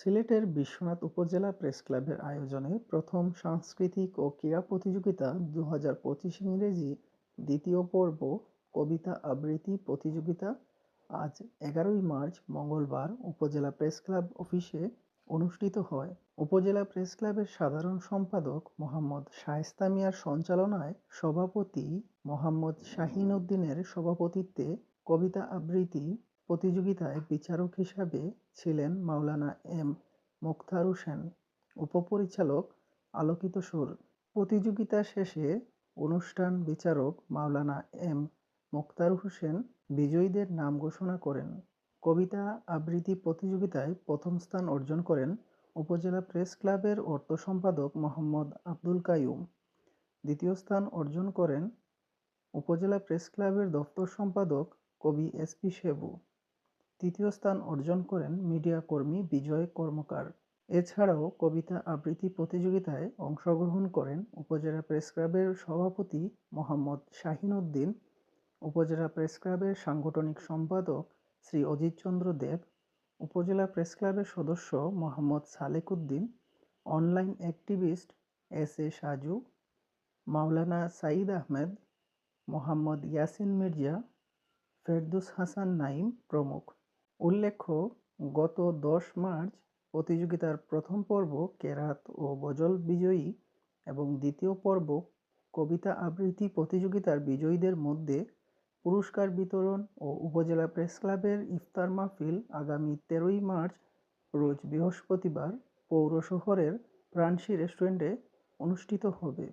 সিলেটের বিশ্বনাথ উপজেলা প্রেসক্লাবের আয়োজনে প্রথম সাংস্কৃতিক ও ক্রীড়া প্রতিযোগিতা দু হাজার পঁচিশ ইংরেজি দ্বিতীয় পর্ব কবিতা আবৃত্তি প্রতিযোগিতা আজ এগারোই মার্চ মঙ্গলবার উপজেলা প্রেসক্লাব অফিসে অনুষ্ঠিত হয়। উপজেলা প্রেসক্লাবের সাধারণ সম্পাদক মোহাম্মদ শায়েস্তা মিয়ার সঞ্চালনায় সভাপতি মোহাম্মদ শাহীন উদ্দিনের সভাপতিত্বে কবিতা আবৃত্তি প্রতিযোগিতায় বিচারক হিসাবে ছিলেন মাওলানা এম. মোখতার হোসেন, উপপরিচালক আলোকিত সুর। প্রতিযোগিতা শেষে অনুষ্ঠান বিচারক মাওলানা এম. মোখতার হোসেন বিজয়ীদের নাম ঘোষণা করেন। কবিতা আবৃত্তি প্রতিযোগিতায় প্রথম স্থান অর্জন করেন উপজেলা প্রেস ক্লাবের অর্থ সম্পাদক মোহাম্মদ আব্দুল কাইয়ুম। দ্বিতীয় স্থান অর্জন করেন উপজেলা প্রেস ক্লাবের দপ্তর সম্পাদক কবি এস পি শেবু তৃতীয় স্থান অর্জন করেন মিডিয়া কর্মী বিজয় কর্মকার। এছাড়াও কবিতা আবৃত্তি প্রতিযোগিতায় অংশগ্রহণ করেন উপজেলা প্রেস ক্লাবের সভাপতি মোহাম্মদ শাহিন উদ্দিন উপজেলা প্রেস ক্লাবের সাংগঠনিক সম্পাদক শ্রী অজিতচন্দ্র দেব, উপজেলা প্রেস ক্লাবের সদস্য Mohammad Salek Uddin online activist S A Saju, Maulana Saeed Ahmed, Mohammad Yasin Mirza, Ferdous Hasan Naim প্রমুখ। উল্লেখ্য, গত দশ মার্চ প্রতিযোগিতার প্রথম পর্ব কেরাত ও গজল বিজয়ী এবং দ্বিতীয় পর্ব কবিতা আবৃত্তি প্রতিযোগিতার বিজয়ীদের মধ্যে পুরস্কার বিতরণ ও উপজেলা প্রেস ক্লাবের ইফতার মাহফিল আগামী তেরোই মার্চ, রোজ বৃহস্পতিবার পৌর শহরের প্রাণশী রেস্টুরেন্টে অনুষ্ঠিত হবে।